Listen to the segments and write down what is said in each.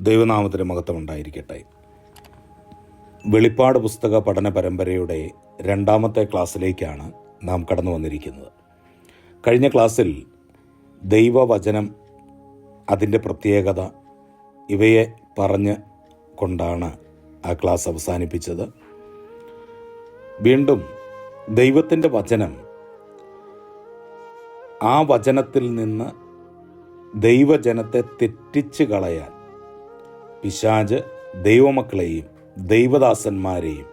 ദൈവനാമത്തിന് മഹത്വം ഉണ്ടായിരിക്കട്ടെ വെളിപ്പാട് പുസ്തക പഠന പരമ്പരയുടെ രണ്ടാമത്തെ ക്ലാസ്സിലേക്കാണ് നാം കടന്നു വന്നിരിക്കുന്നത്. കഴിഞ്ഞ ക്ലാസ്സിൽ ദൈവവചനം അതിന്റെ പ്രത്യേകത ഇവയെ പറഞ്ഞ് കൊണ്ടാണ് ആ ക്ലാസ് അവസാനിപ്പിച്ചത്. വീണ്ടും ദൈവത്തിന്റെ വചനം ആ വചനത്തിൽ നിന്ന് ദൈവജനത്തെ തെറ്റിച്ച് കളയാൻ പിശാജ് ദൈവമക്കളെയും ദൈവദാസന്മാരെയും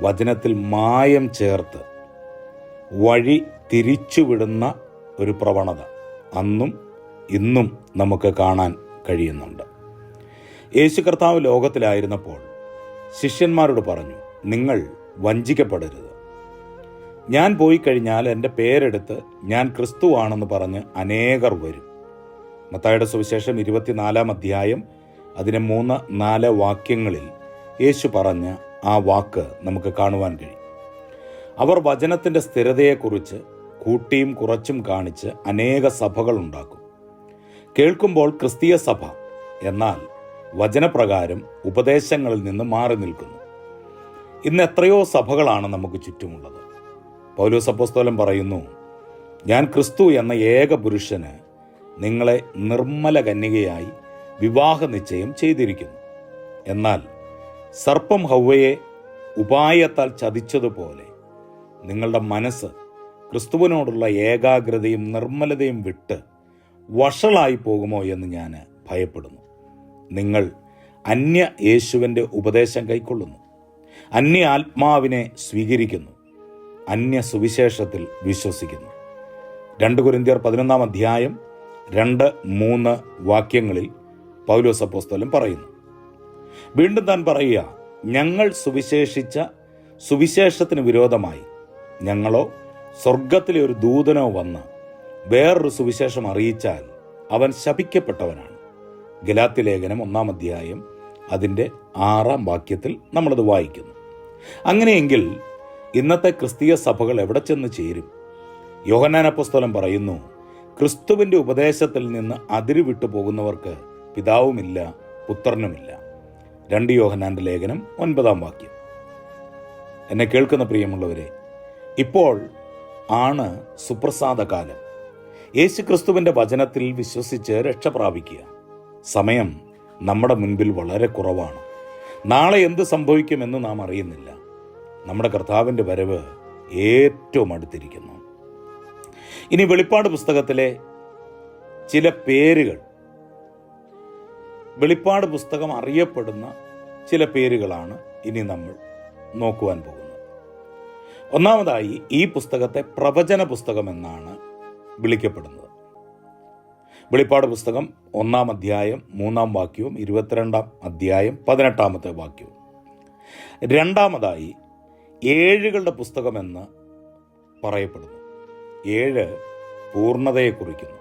വചനത്തിൽ മായം ചേർത്ത് വഴി തിരിച്ചുവിടുന്ന ഒരു പ്രവണത അന്നും ഇന്നും നമുക്ക് കാണാൻ കഴിയുന്നുണ്ട്. യേശു കർത്താവ് ലോകത്തിലായിരുന്നപ്പോൾ ശിഷ്യന്മാരോട് പറഞ്ഞു നിങ്ങൾ വഞ്ചിക്കപ്പെടരുത്. ഞാൻ പോയി കഴിഞ്ഞാൽ എന്റെ പേരെടുത്ത് ഞാൻ ക്രിസ്തുവാണെന്ന് പറഞ്ഞ് അനേകർ വരും. മത്തായുടെ സുവിശേഷം ഇരുപത്തിനാലാം അധ്യായം അതിനെ മൂന്ന് നാല് വാക്യങ്ങളിൽ യേശു പറഞ്ഞ ആ വാക്ക് നമുക്ക് കാണുവാൻ കഴിയും. അവർ വചനത്തിന്റെ സ്ഥിരതയെക്കുറിച്ച് കൂട്ടിയും കുറച്ചും കാണിച്ച് അനേക സഭകൾ ഉണ്ടാക്കും. കേൾക്കുമ്പോൾ ക്രിസ്തീയ സഭ എന്നാൽ വചനപ്രകാരം ഉപദേശങ്ങളിൽ നിന്ന് മാറി നിൽക്കുന്നു. ഇന്ന് എത്രയോ സഭകളാണ് നമുക്ക് ചുറ്റുമുള്ളത്. പൗലോസ് അപ്പോസ്തോലൻ പറയുന്നു ഞാൻ ക്രിസ്തു എന്ന ഏക പുരുഷന് നിങ്ങളെ നിർമ്മല കന്യകയായി വിവാഹ നിശ്ചയം ചെയ്തിരിക്കുന്നു. എന്നാൽ സർപ്പം ഹൗവയെ ഉപായത്താൽ ചതിച്ചതുപോലെ നിങ്ങളുടെ മനസ്സ് ക്രിസ്തുവിനോടുള്ള ഏകാഗ്രതയും നിർമ്മലതയും വിട്ട് വഷളായി പോകുമോ എന്ന് ഞാൻ ഭയപ്പെടുന്നു. നിങ്ങൾ അന്യ യേശുവിന്റെ ഉപദേശം കൈക്കൊള്ളുന്നു. അന്യ ആത്മാവിനെ സ്വീകരിക്കുന്നു. അന്യ സുവിശേഷത്തിൽ വിശ്വസിക്കുന്നു. രണ്ട് കുരിന്തിയർ പതിനൊന്നാം അധ്യായം രണ്ട് മൂന്ന് വാക്യങ്ങളിൽ പൗലോസ് അപ്പോസ്തലൻ പറയുന്നു. വീണ്ടും താൻ പറയുക ഞങ്ങൾ സുവിശേഷിച്ച സുവിശേഷത്തിന് വിരോധമായി. ഞങ്ങളോ സ്വർഗത്തിലെ ഒരു ദൂതനോ വന്ന് വേറൊരു സുവിശേഷം അറിയിച്ചാൽ അവൻ ശപിക്കപ്പെട്ടവനാണ്. ഗലാത്തി ലേഖനം ഒന്നാം അധ്യായം അതിന്റെ ആറാം വാക്യത്തിൽ നമ്മളത് വായിക്കുന്നു. അങ്ങനെയെങ്കിൽ ഇന്നത്തെ ക്രിസ്തീയ സഭകൾ എവിടെ ചെന്ന് ചേരും? യോഹന്നാൻ അപ്പസ്തലം പറയുന്നു ക്രിസ്തുവിന്റെ ഉപദേശത്തിൽ നിന്ന് അതിരുവിട്ടു പോകുന്നവർക്ക് പിതാവുമില്ല പുത്രനുമില്ല. രണ്ട് യോഹന്നാന്റെ ലേഖനം ഒൻപതാം വാക്യം. എന്നെ കേൾക്കുന്ന പ്രിയമുള്ളവരെ ഇപ്പോൾ ആണ് സുപ്രസാദകാലം. യേശു ക്രിസ്തുവിന്റെ വചനത്തിൽ വിശ്വസിച്ച് രക്ഷ പ്രാപിക്കുക. സമയം നമ്മുടെ മുൻപിൽ വളരെ കുറവാണ്. നാളെ എന്ത് സംഭവിക്കുമെന്ന് നാം അറിയുന്നില്ല. നമ്മുടെ കർത്താവിന്റെ വരവ് ഏറ്റവും അടുത്തിരിക്കുന്നു. ഇനി വെളിപ്പാട് പുസ്തകത്തിലെ ചില പേരുകൾ വെളിപ്പാട് പുസ്തകം അറിയപ്പെടുന്ന ചില പേരുകളാണ് ഇനി നമ്മൾ നോക്കുവാൻ പോകുന്നത്. ഒന്നാമതായി ഈ പുസ്തകത്തെ പ്രവചന പുസ്തകം എന്നാണ് വിളിക്കപ്പെടുന്നത്. വെളിപ്പാട് പുസ്തകം ഒന്നാം അധ്യായം മൂന്നാം വാക്യവും ഇരുപത്തിരണ്ടാം അധ്യായം പതിനെട്ടാമത്തെ വാക്യവും. രണ്ടാമതായി ഏഴുകളുടെ പുസ്തകമെന്ന് പറയപ്പെടുന്നു. ഏഴ് പൂർണതയെ കുറിക്കുന്നു.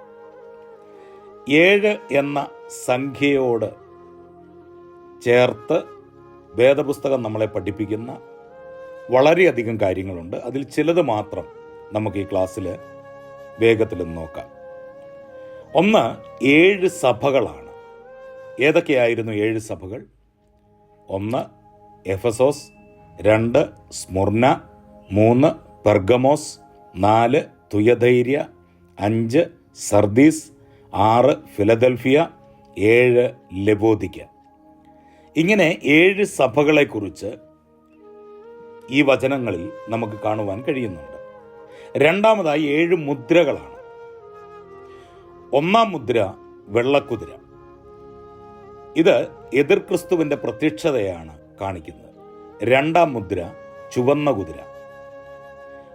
ഏഴ് എന്ന സംഖ്യയോട് ചേർത്ത് വേദപുസ്തകം നമ്മളെ പഠിപ്പിക്കുന്ന വളരെയധികം കാര്യങ്ങളുണ്ട്. അതിൽ ചിലത് മാത്രം നമുക്ക് ഈ ക്ലാസ്സിൽ വേഗത്തിൽ നോക്കാം. ഒന്ന് ഏഴ് സഭകളാണ്. ഏതൊക്കെയായിരുന്നു ഏഴ് സഭകൾ? ഒന്ന് എഫസോസ് രണ്ട് സ്മുർന മൂന്ന് പെർഗമോസ് നാല് തുയധൈര്യ അഞ്ച് സർദീസ് ആറ് ഫിലദൽഫിയ ഏഴ് ലബോദിക്ക. ഇങ്ങനെ ഏഴ് സഭകളെക്കുറിച്ച് ഈ വചനങ്ങളിൽ നമുക്ക് കാണുവാൻ കഴിയുന്നുണ്ട്. രണ്ടാമതായി ഏഴ് മുദ്രകളാണ്. ഒന്നാം മുദ്ര വെള്ളക്കുതിര. ഇത് എതിർ ക്രിസ്തുവിന്റെ പ്രത്യക്ഷതയാണ് കാണിക്കുന്നത്. രണ്ടാം മുദ്ര ചുവന്ന കുതിര.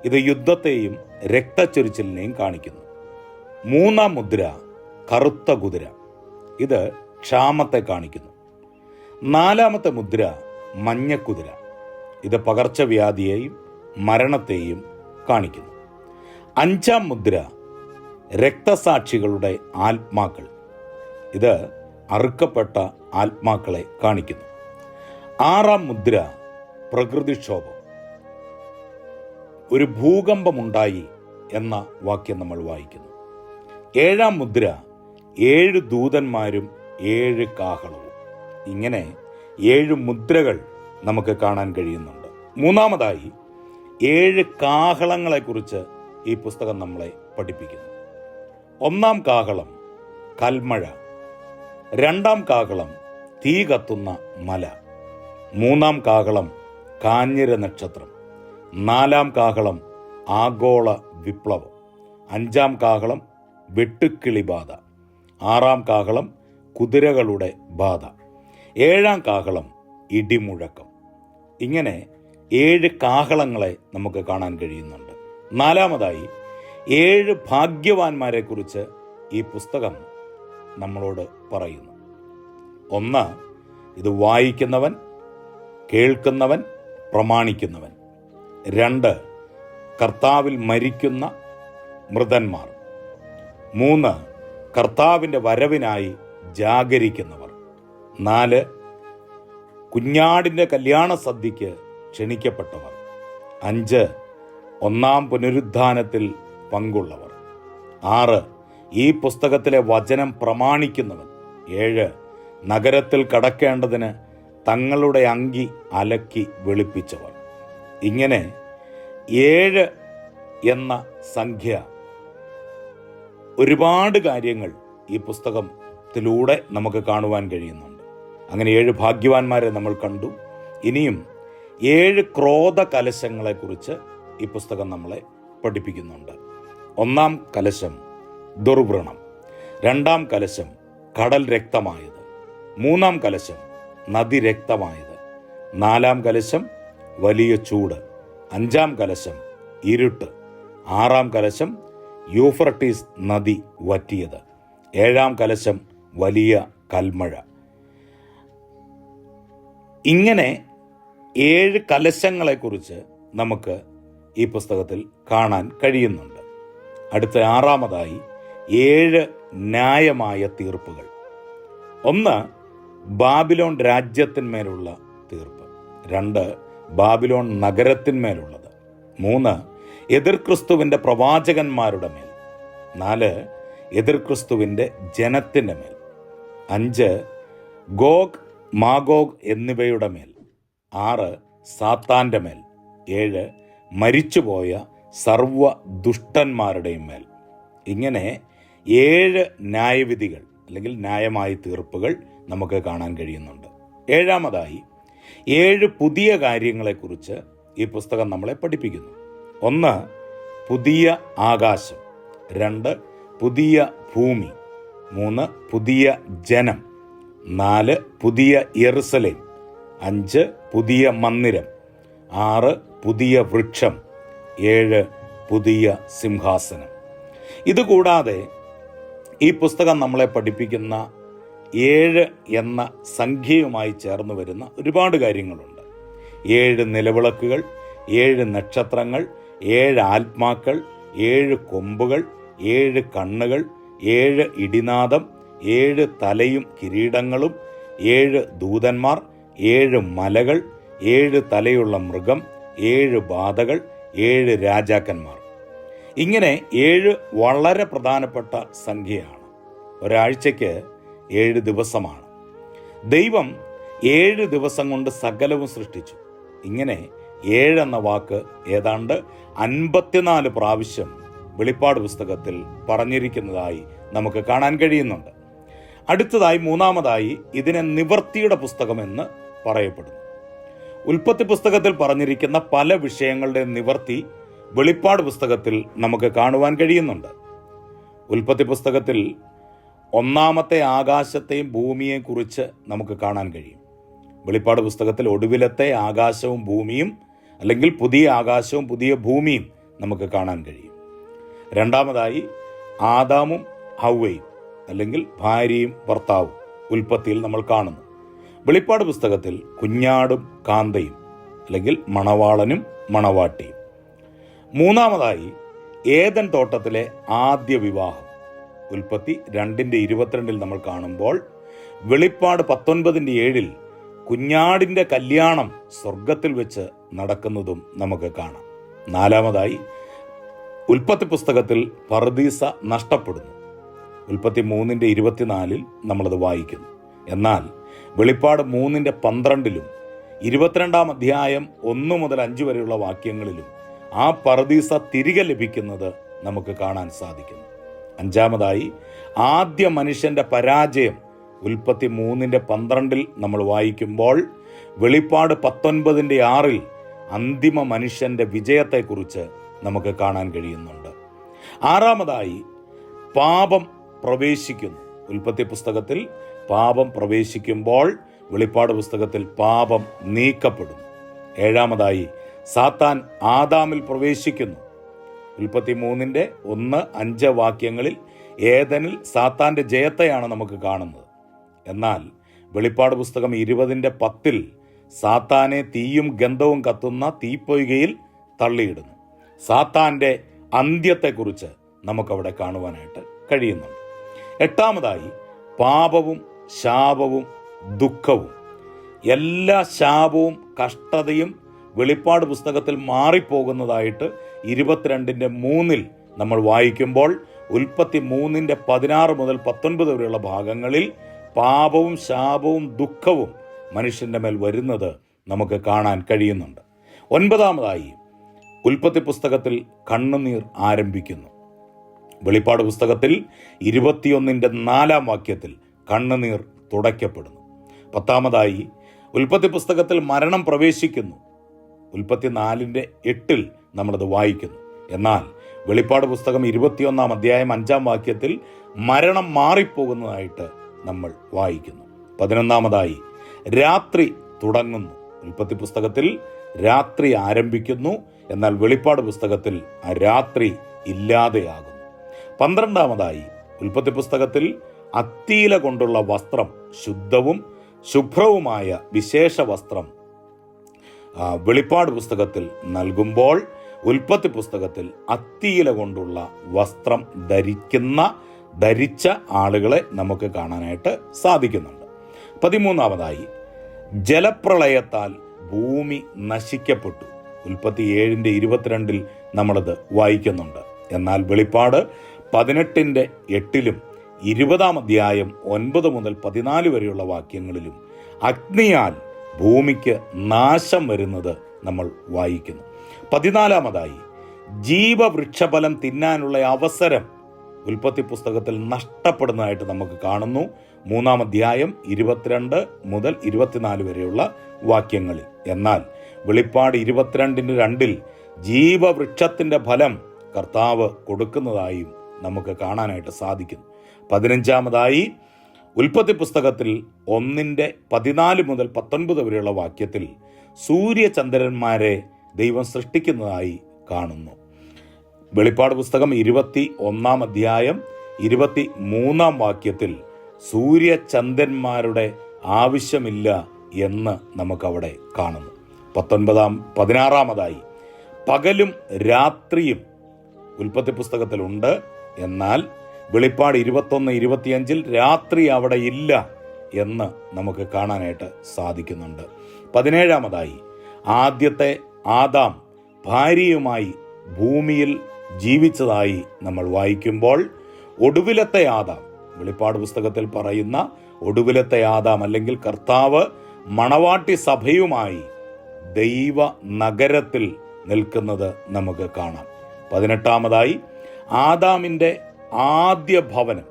ഇത് യുദ്ധത്തെയും രക്തച്ചൊരിച്ചിലിനെയും കാണിക്കുന്നു. മൂന്നാം മുദ്ര കറുത്ത കുതിര. ഇത് ക്ഷാമത്തെ കാണിക്കുന്നു. നാലാമത്തെ മുദ്ര മഞ്ഞക്കുതിര. ഇത് പകർച്ചവ്യാധിയെയും മരണത്തെയും കാണിക്കുന്നു. അഞ്ചാം മുദ്ര രക്തസാക്ഷികളുടെ ആത്മാക്കൾ. ഇത് അറുക്കപ്പെട്ട ആത്മാക്കളെ കാണിക്കുന്നു. ആറാം മുദ്ര പ്രകൃതിക്ഷോഭം. ഒരു ഭൂകമ്പമുണ്ടായി എന്ന വാക്യം നമ്മൾ വായിക്കുന്നു. ഏഴാം മുദ്ര ഏഴ് ദൂതന്മാരും ഏഴ് കാഹളവും. ഇങ്ങനെ ഏഴ് മുദ്രകൾ നമുക്ക് കാണാൻ കഴിയുന്നുണ്ട്. മൂന്നാമതായി ഏഴ് കാഹളങ്ങളെക്കുറിച്ച് ഈ പുസ്തകം നമ്മളെ പഠിപ്പിക്കുന്നു. ഒന്നാം കാഹളം കൽമഴ രണ്ടാം കാഹളം തീ കത്തുന്ന മല മൂന്നാം കാഹളം കാഞ്ഞിര നക്ഷത്രം നാലാം കാഹളം ആഗോള വിപ്ലവം അഞ്ചാം കാഹളം വെട്ടുക്കിളിബാധ. ആറാം കാഹളം കുതിരകളുടെ ബാധ. ഏഴാം കാഹളം ഇടിമുഴക്കം. ഇങ്ങനെ ഏഴ് കാഹളങ്ങളെ നമുക്ക് കാണാൻ കഴിയുന്നുണ്ട്. നാലാമതായി ഏഴ് ഭാഗ്യവാന്മാരെക്കുറിച്ച് ഈ പുസ്തകം നമ്മളോട് പറയുന്നു. ഒന്ന് ഇത് വായിക്കുന്നവൻ കേൾക്കുന്നവൻ പ്രമാണിക്കുന്നവൻ. രണ്ട് കർത്താവിൽ മരിക്കുന്ന മൃതന്മാർ. മൂന്ന് കർത്താവിന്റെ വരവിനായി ജാഗരിക്കുന്നവർ. നാല് കുഞ്ഞാടിന്റെ കല്യാണ സദ്യയ്ക്ക് ക്ഷണിക്കപ്പെട്ടവർ. അഞ്ച് ഒന്നാം പുനരുദ്ധാനത്തിൽ പങ്കുള്ളവർ. ആറ് ഈ പുസ്തകത്തിലെ വചനം പ്രമാണിക്കുന്നവർ ഏഴ് നഗരത്തിൽ കടക്കേണ്ടതിന് തങ്ങളുടെ അങ്കി അലക്കി വെളുപ്പിച്ചവർ. ഇങ്ങനെ ഏഴ് എന്ന സംഖ്യ ഒരുപാട് കാര്യങ്ങൾ ഈ പുസ്തകത്തിലൂടെ നമുക്ക് കാണുവാൻ കഴിയുന്നുണ്ട്. അങ്ങനെ ഏഴ് ഭാഗ്യവാന്മാരെ നമ്മൾ കണ്ടു. ഇനിയും ഏഴ് ക്രോധ കലശങ്ങളെക്കുറിച്ച് ഈ പുസ്തകം നമ്മളെ പഠിപ്പിക്കുന്നുണ്ട്. ഒന്നാം കലശം ദുർവ്രണം. രണ്ടാം കലശം കടൽ രക്തമായത്. മൂന്നാം കലശം നദി രക്തമായത്. നാലാം കലശം വലിയ ചൂട്. അഞ്ചാം കലശം ഇരുട്ട്. ആറാം കലശം യൂഫ്രട്ടീസ് നദി വറ്റിയത്. ഏഴാം കലശം വലിയ കൽമഴ. ഇങ്ങനെ ഏഴ് കലശങ്ങളെക്കുറിച്ച് നമുക്ക് ഈ പുസ്തകത്തിൽ കാണാൻ കഴിയുന്നുണ്ട്. അടുത്ത ആറാമതായി ഏഴ് ന്യായമായ തീർപ്പുകൾ. ഒന്ന് ബാബിലോൺ രാജ്യത്തിന്മേലുള്ള തീർപ്പ്. രണ്ട് ബാബിലോൺ നഗരത്തിന്മേലുള്ളത്. മൂന്ന് എതിർ ക്രിസ്തുവിന്റെ പ്രവാചകന്മാരുടെ മേൽ. നാല് എതിർ ക്രിസ്തുവിന്റെ ജനത്തിന്റെ മേൽ. അഞ്ച് ഗോഗ് മാഗോഗ് എന്നിവയുടെ മേൽ. ആറ് സാത്താന്റെ മേൽ. ഏഴ് മരിച്ചുപോയ സർവ ദുഷ്ടന്മാരുടെയും മേൽ. ഇങ്ങനെ ഏഴ് ന്യായവിധികൾ അല്ലെങ്കിൽ ന്യായമായ തീർപ്പുകൾ നമുക്ക് കാണാൻ കഴിയുന്നുണ്ട്. ഏഴാമതായി ഏഴ് പുതിയ കാര്യങ്ങളെക്കുറിച്ച് ഈ പുസ്തകം നമ്മളെ പഠിപ്പിക്കുന്നു. ഒന്ന് പുതിയ ആകാശം. രണ്ട് പുതിയ ഭൂമി. മൂന്ന് പുതിയ ജനം. നാല് പുതിയ യെറുസലേം. അഞ്ച് പുതിയ മന്ദിരം. ആറ് പുതിയ വൃക്ഷം. ഏഴ് പുതിയ സിംഹാസനം. ഇതുകൂടാതെ ഈ പുസ്തകം നമ്മളെ പഠിപ്പിക്കുന്ന ഏഴ് എന്ന സംഖ്യയുമായി ചേർന്ന് വരുന്ന ഒരുപാട് കാര്യങ്ങളുണ്ട്. ഏഴ് നിലവിളക്കുകൾ ഏഴ് നക്ഷത്രങ്ങൾ ഏഴ് ആത്മാക്കൾ ഏഴ് കൊമ്പുകൾ ഏഴ് കണ്ണുകൾ ഏഴ് ഇടിനാദം ഏഴ് തലയും കിരീടങ്ങളും ഏഴ് ദൂതന്മാർ ഏഴ് മലകൾ ഏഴ് തലയുള്ള മൃഗം ഏഴ് ബാധകൾ ഏഴ് രാജാക്കന്മാർ. ഇങ്ങനെ ഏഴ് വളരെ പ്രധാനപ്പെട്ട സംഖ്യയാണ്. ഒരാഴ്ചയ്ക്ക് ഏഴ് ദിവസമാണ്. ദൈവം ഏഴ് ദിവസം കൊണ്ട് സകലവും സൃഷ്ടിച്ചു. ഇങ്ങനെ ഏഴെന്ന വാക്ക് ഏതാണ്ട് അൻപത്തിനാല് പ്രാവശ്യം വെളിപ്പാട് പുസ്തകത്തിൽ പറഞ്ഞിരിക്കുന്നതായി നമുക്ക് കാണാൻ കഴിയുന്നുണ്ട്. അടുത്തതായി മൂന്നാമതായി ഇതിനെ നിവർത്തിയുടെ പുസ്തകമെന്ന് പറയപ്പെടുന്നു. ഉൽപ്പത്തി പുസ്തകത്തിൽ പറഞ്ഞിരിക്കുന്ന പല വിഷയങ്ങളുടെ നിവർത്തി വെളിപ്പാട് പുസ്തകത്തിൽ നമുക്ക് കാണുവാൻ കഴിയുന്നുണ്ട്. ഉൽപ്പത്തി പുസ്തകത്തിൽ ഒന്നാമത്തെ ആകാശത്തെയും ഭൂമിയെയും കുറിച്ച് നമുക്ക് കാണാൻ കഴിയും. വെളിപ്പാട് പുസ്തകത്തിൽ ഒടുവിലത്തെ ആകാശവും ഭൂമിയും അല്ലെങ്കിൽ പുതിയ ആകാശവും പുതിയ ഭൂമിയും നമുക്ക് കാണാൻ കഴിയും. രണ്ടാമതായി ആദാമും ഹൗവയും അല്ലെങ്കിൽ ഭാര്യയും ഭർത്താവും ഉൽപ്പത്തിയിൽ നമ്മൾ കാണുന്നു. വെളിപ്പാട് പുസ്തകത്തിൽ കുഞ്ഞാടും കാന്തയും അല്ലെങ്കിൽ മണവാളനും മണവാട്ടിയും. മൂന്നാമതായി ഏതൻ തോട്ടത്തിലെ ആദ്യ വിവാഹം. ഉൽപ്പത്തി രണ്ടിന്റെ ഇരുപത്തിരണ്ടിൽ നമ്മൾ കാണുമ്പോൾ വെളിപ്പാട് പത്തൊൻപതിന്റെ ഏഴിൽ കുഞ്ഞാടിന്റെ കല്യാണം സ്വർഗത്തിൽ വെച്ച് നടക്കുന്നതും നമുക്ക് കാണാം. നാലാമതായി ഉൽപ്പത്തി പുസ്തകത്തിൽ പർദീസ നഷ്ടപ്പെടുന്നു. ഉൽപ്പത്തി മൂന്നിന്റെ ഇരുപത്തിനാലിൽ നമ്മളത് വായിക്കുന്നു. എന്നാൽ വെളിപ്പാട് മൂന്നിന്റെ പന്ത്രണ്ടിലും ഇരുപത്തിരണ്ടാം അധ്യായം ഒന്ന് മുതൽ അഞ്ച് വരെയുള്ള വാക്യങ്ങളിലും ആ പർദീസ തിരികെ ലഭിക്കുന്നത് നമുക്ക് കാണാൻ സാധിക്കുന്നു. അഞ്ചാമതായി ആദ്യ മനുഷ്യന്റെ പരാജയം ഉൽപ്പത്തി മൂന്നിന്റെ പന്ത്രണ്ടിൽ നമ്മൾ വായിക്കുമ്പോൾ വെളിപ്പാട് പത്തൊൻപതിന്റെ ആറിൽ അന്തിമ മനുഷ്യന്റെ വിജയത്തെക്കുറിച്ച് നമുക്ക് കാണാൻ കഴിയുന്നുണ്ട്. ആറാമതായി പാപം പ്രവേശിക്കുന്നു. ഉൽപ്പത്തി പുസ്തകത്തിൽ പാപം പ്രവേശിക്കുമ്പോൾ വെളിപ്പാട് പുസ്തകത്തിൽ പാപം നീക്കപ്പെടുന്നു. ഏഴാമതായി സാത്താൻ ആദാമിൽ പ്രവേശിക്കുന്നു. ഉൽപ്പത്തി മൂന്നിന്റെ ഒന്ന് അഞ്ച് വാക്യങ്ങളിൽ ഏതനിൽ സാത്താന്റെ ജയത്തെയാണ് നമുക്ക് കാണുന്നത്. എന്നാൽ വെളിപ്പാട് പുസ്തകം ഇരുപതിന്റെ പത്തിൽ സാത്താനെ തീയും ഗന്ധവും കത്തുന്ന തീപ്പൊയ്കയിൽ തള്ളിയിടുന്നു. സാത്താന്റെ അന്ത്യത്തെക്കുറിച്ച് നമുക്കവിടെ കാണുവാനായിട്ട് കഴിയുന്നുണ്ട്. എട്ടാമതായി പാപവും ശാപവും ദുഃഖവും. എല്ലാ ശാപവും കഷ്ടതയും വെളിപ്പാട് പുസ്തകത്തിൽ മാറിപ്പോകുന്നതായിട്ട് ഇരുപത്തിരണ്ടിന്റെ മൂന്നിൽ നമ്മൾ വായിക്കുമ്പോൾ ഉൽപ്പത്തി മൂന്നിന്റെ പതിനാറ് മുതൽ പത്തൊൻപത് വരെയുള്ള ഭാഗങ്ങളിൽ പാപവും ശാപവും ദുഃഖവും മനുഷ്യന്റെ മേൽ വരുന്നത് നമുക്ക് കാണാൻ കഴിയുന്നുണ്ട്. ഒൻപതാമതായി ഉൽപ്പത്തി പുസ്തകത്തിൽ കണ്ണുനീർ ആരംഭിക്കുന്നു. വെളിപ്പാട് പുസ്തകത്തിൽ ഇരുപത്തിയൊന്നിന്റെ നാലാം വാക്യത്തിൽ കണ്ണുനീർ തുടയ്ക്കപ്പെടുന്നു. പത്താമതായി ഉൽപ്പത്തി പുസ്തകത്തിൽ മരണം പ്രവേശിക്കുന്നു. ഉൽപ്പത്തി നാലിന്റെ എട്ടിൽ നമ്മളത് വായിക്കുന്നു. എന്നാൽ വെളിപ്പാട് പുസ്തകം ഇരുപത്തിയൊന്നാം അധ്യായം അഞ്ചാം വാക്യത്തിൽ മരണം മാറിപ്പോകുന്നതായിട്ട് നമ്മൾ വായിക്കുന്നു. പതിനൊന്നാമതായി രാത്രി തുടങ്ങുന്നു. ഉൽപ്പത്തി പുസ്തകത്തിൽ രാത്രി ആരംഭിക്കുന്നു എന്നാൽ വെളിപ്പാട് പുസ്തകത്തിൽ ആ രാത്രി ഇല്ലാതെയാകുന്നു. പന്ത്രണ്ടാമതായി ഉൽപ്പത്തി പുസ്തകത്തിൽ അത്തീല കൊണ്ടുള്ള വസ്ത്രം ശുദ്ധവും ശുഭ്രവുമായ വിശേഷ വസ്ത്രം വെളിപ്പാട് പുസ്തകത്തിൽ നൽകുമ്പോൾ ഉൽപ്പത്തി പുസ്തകത്തിൽ അത്തിയില കൊണ്ടുള്ള വസ്ത്രം ധരിക്കുന്ന ധരിച്ച ആളുകളെ നമുക്ക് കാണാനായിട്ട് സാധിക്കുന്നുണ്ട്. പതിമൂന്നാമതായി ജലപ്രളയത്താൽ ഭൂമി നശിക്കപ്പെട്ടു. ഉൽപ്പത്തി ഏഴിന്റെ ഇരുപത്തിരണ്ടിൽ നമ്മളത് വായിക്കുന്നുണ്ട്. എന്നാൽ വെളിപ്പാട് പതിനെട്ടിന്റെ എട്ടിലും ഇരുപതാം അധ്യായം ഒൻപത് മുതൽ പതിനാല് വരെയുള്ള വാക്യങ്ങളിലും അഗ്നിയാൽ ഭൂമിക്ക് നാശം വരുന്നത് നമ്മൾ വായിക്കുന്നു. പതിനാലാമതായി ജീവവൃക്ഷഫലം തിന്നാനുള്ള അവസരം ഉൽപ്പത്തി പുസ്തകത്തിൽ നഷ്ടപ്പെടുന്നതായിട്ട് നമുക്ക് കാണുന്നു. മൂന്നാം അധ്യായം ഇരുപത്തിരണ്ട് മുതൽ ഇരുപത്തിനാല് വരെയുള്ള വാക്യങ്ങളിൽ. എന്നാൽ വെളിപ്പാട് ഇരുപത്തിരണ്ടിന് രണ്ടിൽ ജീവവൃക്ഷത്തിന്റെ ഫലം കർത്താവ് കൊടുക്കുന്നതായും നമുക്ക് കാണാനായിട്ട് സാധിക്കുന്നു. പതിനഞ്ചാമതായി ഉൽപ്പത്തി പുസ്തകത്തിൽ ഒന്നിന്റെ പതിനാല് മുതൽ പത്തൊൻപത് വരെയുള്ള വാക്യത്തിൽ സൂര്യചന്ദ്രന്മാരെ ദൈവം സൃഷ്ടിക്കുന്നതായി കാണുന്നു. വെളിപ്പാട് പുസ്തകം ഇരുപത്തി ഒന്നാം അധ്യായം ഇരുപത്തി മൂന്നാം വാക്യത്തിൽ സൂര്യചന്ദ്രന്മാരുടെ ആവശ്യമില്ല എന്ന് നമുക്കവിടെ കാണുന്നു. പത്തൊൻപതാം പതിനാറാമതായി പകലും രാത്രിയും ഉൽപ്പത്തി പുസ്തകത്തിലുണ്ട്. എന്നാൽ വെളിപ്പാട് ഇരുപത്തൊന്ന് ഇരുപത്തിയഞ്ചിൽ രാത്രി അവിടെ ഇല്ല എന്ന് നമുക്ക് കാണാനായിട്ട് സാധിക്കുന്നുണ്ട്. പതിനേഴാമതായി ആദ്യത്തെ ആദാം ഭാര്യയുമായി ഭൂമിയിൽ ജീവിച്ചതായി നമ്മൾ വായിക്കുമ്പോൾ ഒടുവിലത്തെ ആദാം വെളിപ്പാട് പുസ്തകത്തിൽ പറയുന്ന ഒടുവിലത്തെ ആദാം അല്ലെങ്കിൽ കർത്താവ് മണവാട്ടി സഭയുമായി ദൈവ നഗരത്തിൽ നിൽക്കുന്നത് നമുക്ക് കാണാം. പതിനെട്ടാമതായി ആദാമിന്റെ ആദ്യ ഭവനം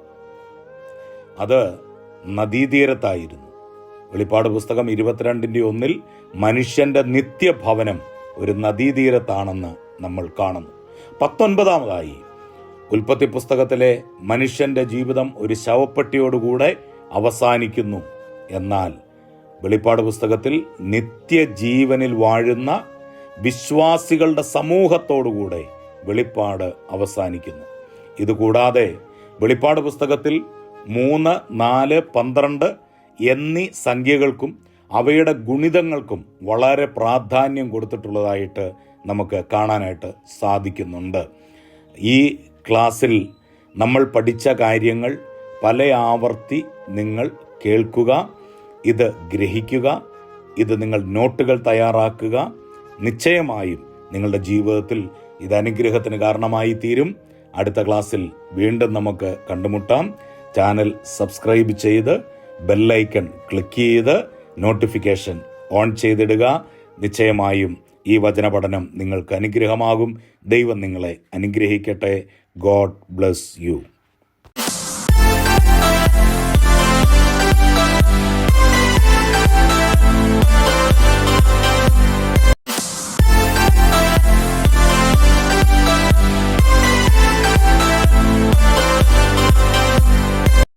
അത് നദീതീരത്തായിരുന്നു. വെളിപ്പാട് പുസ്തകം ഇരുപത്തിരണ്ടിന്റെ ഒന്നിൽ മനുഷ്യന്റെ നിത്യഭവനം ഒരു നദീതീരത്താണെന്ന് നമ്മൾ കാണുന്നു. പത്തൊൻപതാമതായി. ഉൽപ്പത്തി പുസ്തകത്തിലെ മനുഷ്യന്റെ ജീവിതം ഒരു ശവപ്പെട്ടിയോടുകൂടെ അവസാനിക്കുന്നു എന്നാൽ വെളിപ്പാട് പുസ്തകത്തിൽ നിത്യജീവനിൽ വാഴുന്ന വിശ്വാസികളുടെ സമൂഹത്തോടുകൂടെ വെളിപ്പാട് അവസാനിക്കുന്നു. ഇതുകൂടാതെ വെളിപ്പാട് പുസ്തകത്തിൽ മൂന്ന് നാല് പന്ത്രണ്ട് എന്നീ സംഖ്യകൾക്കും അവയുടെ ഗുണിതങ്ങൾക്കും വളരെ പ്രാധാന്യം കൊടുത്തിട്ടുള്ളതായിട്ട് നമുക്ക് കാണാനായിട്ട് സാധിക്കുന്നുണ്ട്. ഈ ക്ലാസ്സിൽ നമ്മൾ പഠിച്ച കാര്യങ്ങൾ പല ആവർത്തി നിങ്ങൾ കേൾക്കുക ഇത് ഗ്രഹിക്കുക ഇത് നിങ്ങൾ നോട്ടുകൾ തയ്യാറാക്കുക. നിശ്ചയമായും നിങ്ങളുടെ ജീവിതത്തിൽ ഇത് അനുഗ്രഹത്തിന് കാരണമായി തീരും. അടുത്ത ക്ലാസ്സിൽ വീണ്ടും നമുക്ക് കണ്ടുമുട്ടാം. ചാനൽ സബ്സ്ക്രൈബ് ചെയ്ത് ബെല്ലൈക്കൺ ക്ലിക്ക് ചെയ്ത് നോട്ടിഫിക്കേഷൻ ഓൺ ചെയ്തിടുക. നിശ്ചയമായും ഈ വചനപഠനം നിങ്ങൾക്ക് അനുഗ്രഹമാകും. ദൈവം നിങ്ങളെ അനുഗ്രഹിക്കട്ടെ. God bless you.